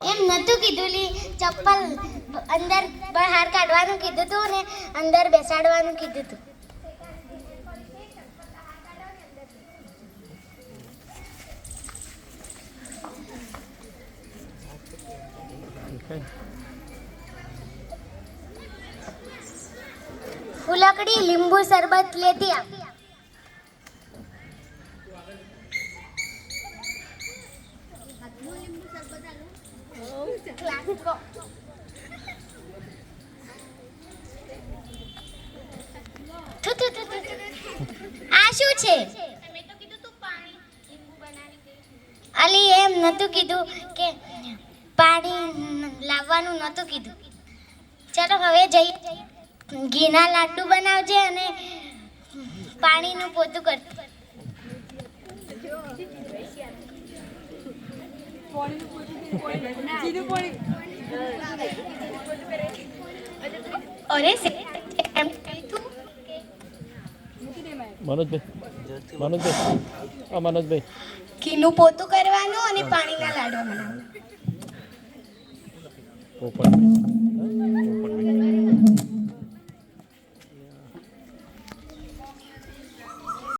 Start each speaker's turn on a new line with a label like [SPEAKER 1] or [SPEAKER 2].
[SPEAKER 1] એમ નતું કીધું લી ચપ્પલ અંદર બહાર કાઢવાનું કીધું તું ને અંદર બેસાડવાનું કીધું તું. ફુલકડી લીંબુ શરબત લેતી આવ. લીંબુ શરબત થુ, થુ. આ શું છે? અલી, એમ નતું કીધું કે પાણી લાવવાનું નતું કીધું. ચાલો, હવે જઈએ. ઘીના લાડુ બનાવજે અને પાણીનું પોતું કર. અરે એમ
[SPEAKER 2] મનોજભાઈ મનોજભાઈ હા મનોજભાઈ
[SPEAKER 1] ઘીનું પોતું કરવાનું અને પાણીના લાડવા બનાવવાના.